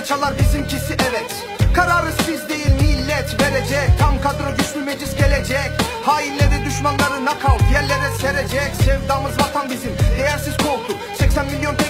Zurna çalar bizimkisi evet. Kararı siz değil millet verecek. Tam kadro güçlü meclis gelecek. Hainleri düşmanları nakavt yerlere serecek. Sevdamız vatan bizim değersiz koltuk. 80 milyon tek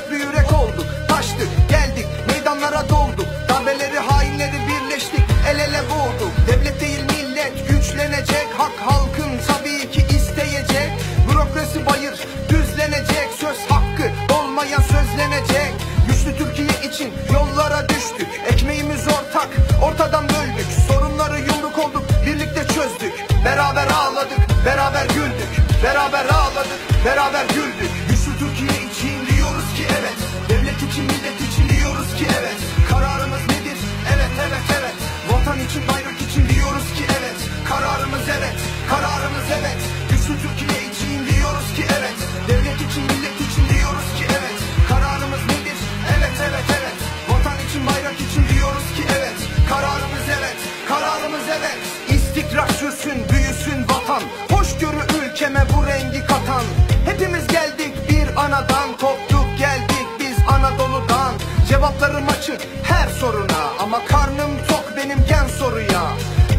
Beraber ağladık beraber güldük. Güçlü Türkiye için diyoruz ki evet. Devlet için millet için diyoruz ki evet. Kararımız nedir? Evet evet evet. Vatan için bayrak için diyoruz ki evet. Kararımız evet kararımız evet. Güçlü Türkiye için diyoruz ki evet. Devlet için millet için diyoruz ki evet. Kararımız nedir? Evet evet evet. Vatan için bayrak için diyoruz ki evet. Kararımız evet kararımız evet. İstikrar sürsün büyüsün vatan. Hoşgörü ülkeme bu rengi katan. Hepimiz geldik bir anadan Koptuk geldik biz Anadolu'dan. Cevaplarım açık her soruna Ama karnım tok benim gen soruya.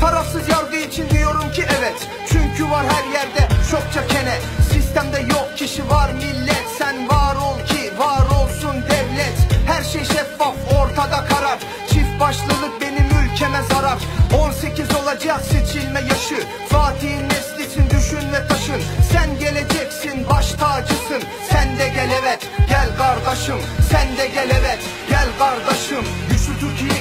Tarafsız yargı için diyorum ki evet Çünkü var her yerde çokça kene. Sistemde yok kişi var millet Sen var ol ki var olsun devlet. Her şey şeffaf ortada karar. Çift başlılık benim ülkeme zarar. 18 olacak seçilme yaşı. Fatih'in evet. Gel kardeşim Sen de gel evet. Gel kardeşim Güçlü Türkiye